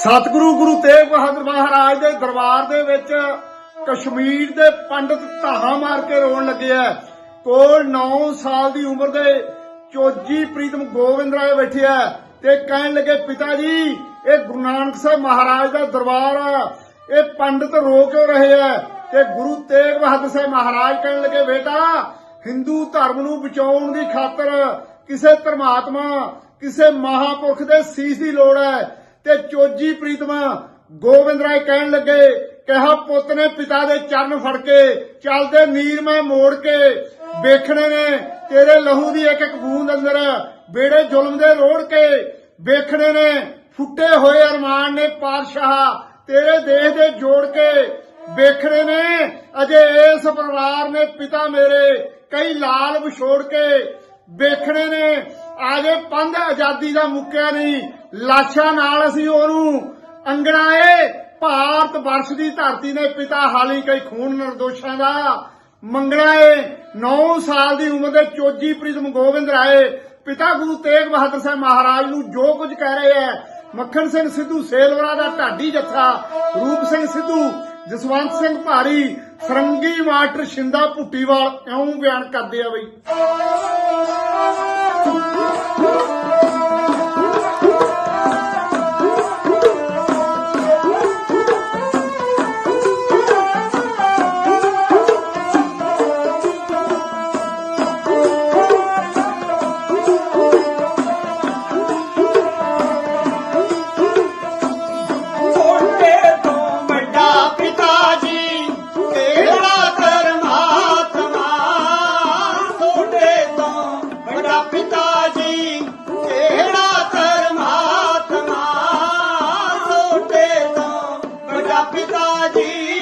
ਸਤਿਗੁਰੂ ਗੁਰੂ ਤੇਗ ਬਹਾਦਰ ਮਹਾਰਾਜ ਦੇ ਦਰਬਾਰ ਦੇ ਵਿੱਚ ਕਸ਼ਮੀਰ ਦੇ ਪੰਡਤ ਧਾਹਾਂ ਮਾਰ ਕੇ ਰੋਣ ਲੱਗੇ ਕੋਲ 9 ਸਾਲ ਦੀ ਉਮਰ ਦੇ ਚੋਜੀ ਪ੍ਰੀਤਮ ਗੋਬਿੰਦ ਰਾਏ ਬੈਠੇ ਤੇ ਕਹਿਣ ਲੱਗੇ ਪਿਤਾ ਜੀ ਇਹ ਗੁਰੂ ਨਾਨਕ ਸਾਹਿਬ ਮਹਾਰਾਜ ਦਾ ਦਰਬਾਰ ਆ। ਇਹ ਪੰਡਤ ਰੋ ਕਿਉਂ ਰਹੇ ਆ? ਤੇ ਗੁਰੂ ਤੇਗ ਬਹਾਦਰ ਸਾਹਿਬ ਮਹਾਰਾਜ ਕਹਿਣ ਲੱਗੇ, ਬੇਟਾ, ਹਿੰਦੂ ਧਰਮ ਨੂੰ ਬਚਾਉਣ ਦੀ ਖਾਤਰ ਕਿਸੇ ਧਰਮਾਤਮਾ, ਕਿਸੇ ਮਹਾਪੁਰਖ ਦੇ ਸੀਸ ਦੀ ਲੋੜ ਹੈ। ਤੇ ਚੋਜੀ ਪ੍ਰੀਤਮਾ ਗੋਬਿੰਦ ਰਾਏ ਕਹਿਣ ਲੱਗੇ ਕਿਹਾ ਪੁੱਤ ਨੇ ਪਿਤਾ ਦੇ ਚਰਨ ਫੜ ਕੇ ਚੱਲਦੇ ਨੀਰ ਮੈਂ ਮੋੜ ਕੇ ਵੇਖਣੇ ਨੇ, ਤੇਰੇ ਲਹੂ ਦੀ ਇੱਕ ਇੱਕ ਬੂੰਦ ਅੰਦਰ ਬੇੜੇ ਜ਼ੁਲਮ ਦੇ ਰੋੜ ਕੇ ਵੇਖਣੇ ਨੇ, ਫੁੱਟੇ ਹੋਏ ਅਰਮਾਨ ਨੇ ਪਾਤਸ਼ਾਹ, ਤੇਰੇ ਦੇਹ ਦੇ ਜੋੜ ਕੇ ਵੇਖਣੇ ਨੇ, ਅਜੇ ਇਸ ਪਰਿਵਾਰ ਨੇ ਪਿਤਾ ਮੇਰੇ ਕਈ ਲਾਲ ਵਿਛੋੜ ਕੇ ਵੇਖਣੇ ਨੇ, ਆਜੇ ਪੰਧ ਆਜ਼ਾਦੀ ਦਾ ਮੁੱਕਿਆ ਨਹੀਂ ਲਾਸ਼ਾਂ ਨਾਲ ਅਸੀਂ ਉਹਨੂੰ ਅੰਗੜਾਏ ਭਾਰਤ ਵਰਸ਼ ਦੀ ਧਰਤੀ ਨੇ ਪਿਤਾ ਹਾਲੀ ਕਈ ਖੂਨ ਨਿਰਦੋਸ਼ਾਂ ਦਾ। ਮੰਗਣਾ ਏ 9 ਸਾਲ ਦੀ ਉਮਰ ਦੇ ਚੋਜੀ ਪ੍ਰੀਤਮ ਗੋਬਿੰਦ ਰਾਏ। ਪਿਤਾ ਗੁਰੂ ਤੇਗ ਬਹਾਦਰ ਸਾਹਿਬ ਮਹਾਰਾਜ ਨੂੰ ਜੋ ਕੁਝ ਕਹਿ ਰਹੇ ਐ, ਮੱਖਣ ਸਿੰਘ ਸਿੱਧੂ ਸੇਲਵਰਾ ਦਾ ਢਾਡੀ ਜੱਥਾ, ਰੂਪ ਸਿੰਘ ਸਿੱਧੂ, ਜਸਵੰਤ ਸਿੰਘ ਭਾਰੀ, ਸਰੰਗੀ ਮਾਸਟਰ ਸ਼ਿੰਦਾ ਭੁੱਟੀਵਾਲ, ਇਉਂ ਬਿਆਨ ਕਰਦੇ ਆ ਬਈ। राजी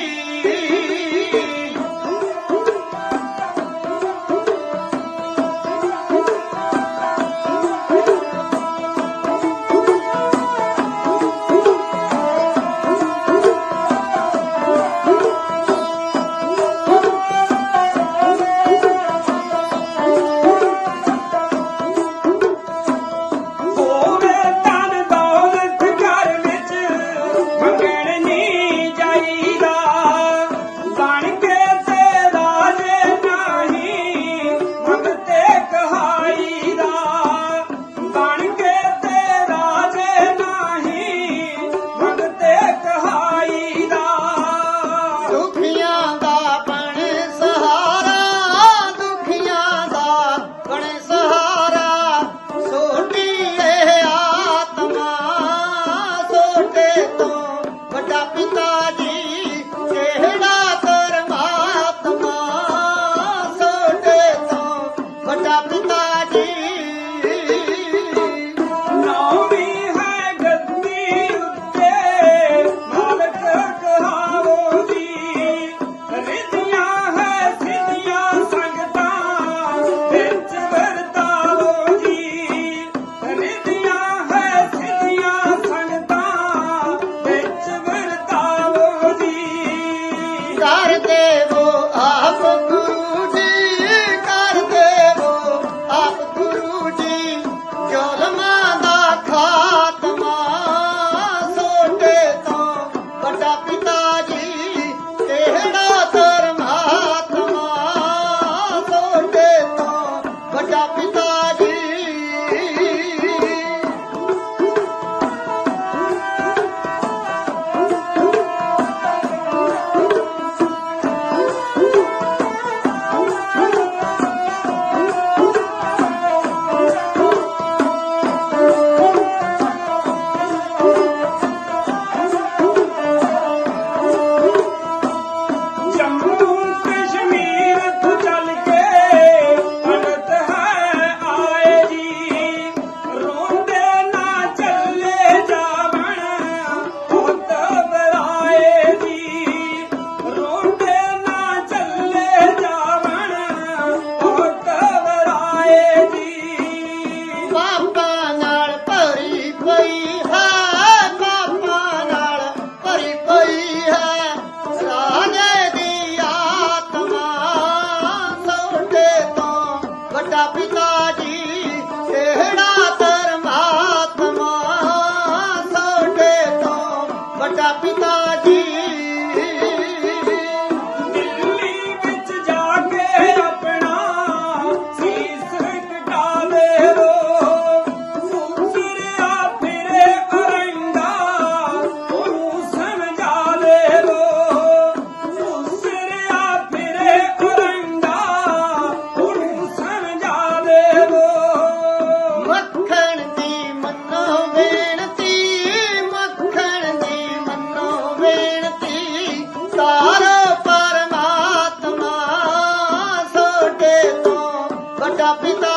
संसार देव up capitán.